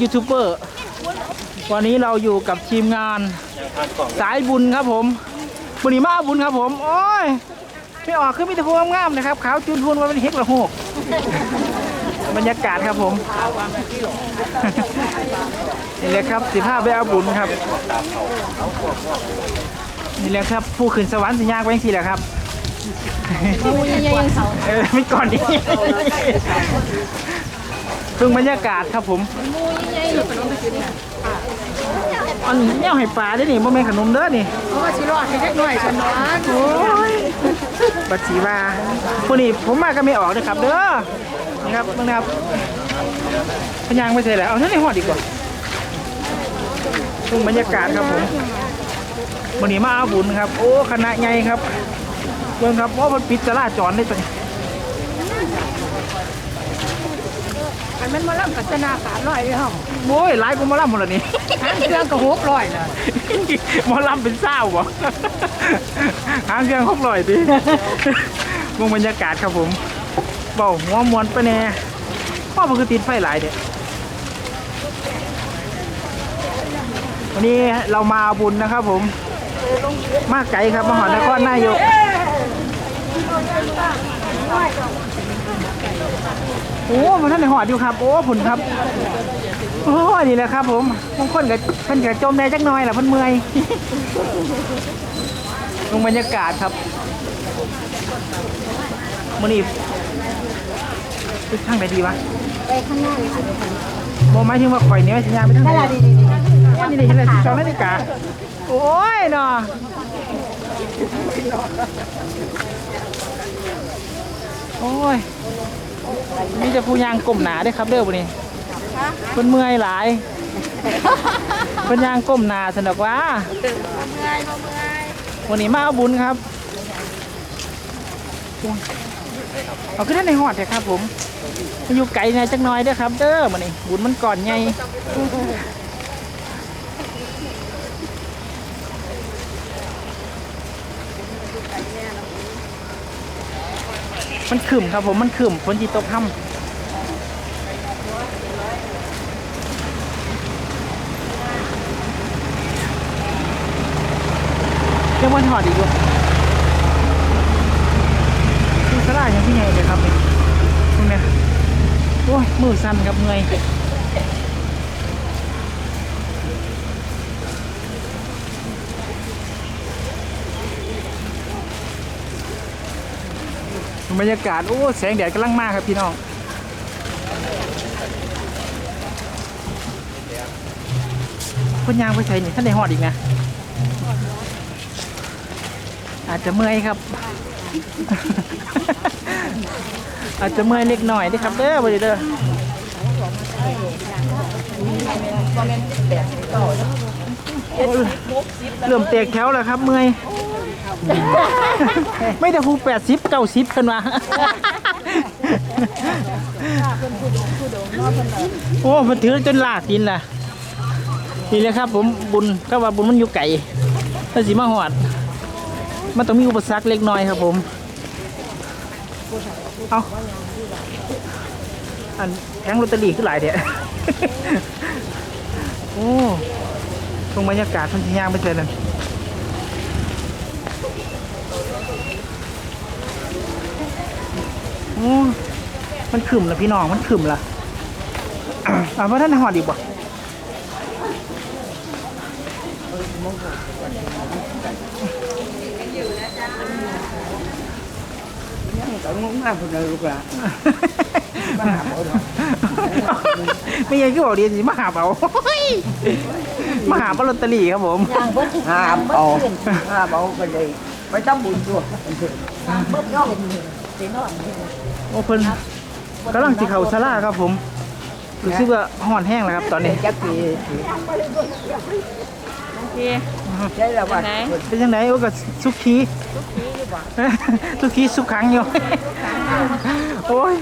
ยูทูบเบอร์วันนี้เราอยู่กับทีมงานสายบุญครับผมบุญนีมาเอาบุญครับผม โอ้ยไม่ออกคือมีแต่พวงงามๆนะครับขาวจุนพูนมาเป็นเฮกละโหกบรรยากาศครับผมนี่แหละครับสิภาพไปเอาบุญครับนี่แหละครับ ผู้ขึ้นสวรรค์สัญญาณไว้ยังสี่แหละครับเออไม่ก่อนดี ซึ่งบรรยากาศครับผมอันนี้เอาให้ปลาได้นี่บ่แม่นขนมเด้อนี่เพราะว่าชิรอดให้เล็กหน่อยฉันนะโอ้ยบัดสีว่าพวกนี้ผมมาก็ไม่ออกนะครับ เด้อนี่ครับมึงนะครับพยางไม่ใช่แล้วเอาเท่านี้หอดดีกว่าซึ่งบรรยากาศครับผมวันนี้มาเอาบุญครับ โอ้คณะใหญ่ครับเบิ่งครับว่ามันปิดจราจรได้ตัวนี้ อันมันมาล่ำกัศนาขาดร้อยเลยฮะโอ้ยหลายกูมาล่ำหมดแล้วนี่ หางเครื่องก็หกร้อยนะหมอลำเป็นเศร้าบ่หางเครื่องครบลอยดิมองบรรยากาศครับผมเบาหัวมวนไปแน่พ่อมันคือติดไฟหลายเด็ดวันนี้เรามาบุญนะครับผม มาไกลครับมาหอนครนายก โอ้มันท่านในหอดอยู่ครับ โอ้ผุนครับ โอ้ยนี่แหละครับ ผมบางคนกับเพิ่นกับจมได้จักหน่อยแหละเพิ่นเมื่อยลงบรรยากาศครับมื้อนี้ไปทางไหนดีวะไปข้างหน้าเลยสิบ่หมายถึงว่าข่อยนี่ว่าสัญญาณไปทางไหนนั่นแหละดีดีดีว่านี่ได้เห็นแล้วสิบสองนาฬิกาโอ้ยเนาะโอ้ย มีแต่ผู้ยางกลมหนาเด้อครับเด้อวันนี้เพิ่นเมื่อยหลายเพิ่นยางก้มหนาสนุกว่าเมื่อยมาเมื่อยวันนี้มาเอาบุญครับเอาขึ้นได้ในหอดเลยครับ ผมอยู่ไกลในจักหน้อยเด้อครับ เด้อมันนี่บุญมันก่อนไง มันขึ้มครับผมมันขึ้มฝนจีตกค่ำยังวันหอดอีกอยู่คือสลายยังพี่ใหญ่เลยครับนี่ตรงเนี้ยโอ้ยมือสั่นครับเมื่อย บรรยากาศ โอ้ แสงแดดกำลังมากครับพี่น้องคนยางไปใส่นี่ท่านได้หอดอีกนะ อาจจะเมื่อยครับ อาจจะเมื่อยเล็กหน่อยเด้อครับเด้อบ่ได้เด้อเริ่มแตกแถวแล้วครับเมื่อย ไม่ได้ผู้แปดสิบเก้าสิบกันมาโอ้มันถือจนลากกินล่ะ นี่เลยครับ ผมบุญก็ว่าบุญมันอยู่ไก่ถ้าสีมาหอด มันต้องมีอุปสรรคเล็กน้อยครับ ผม เอาอันแทงลอตเตอรี่ขึ้นหลายเดียโอ้ตรงบรรยากาศมันสิยางไปเจอเลยโอ้ มันขึ้นละพี่น้องมันขึ้นละอ่าว่าท่านหอดอีกบ่ต้องงงมากคนเดียวลูกหลานมาหาเอาไม่ยังก็บอกดีสิมาหาเอามาหาลอตเตอรี่ครับผมหาเอาหาเอาไปเลยไปทำบุญด้วย โอ้เพิ่นกำลังสิเข้าศาลาครับผมรู้สึกว่าห่อนแห้งแล้วครับ ตอนนี้จักปีโอเคใช่แล้วว่าไหนเป็นยังไงโอ้ก็สุขีสุขีสุขขังอยู่โอ้ย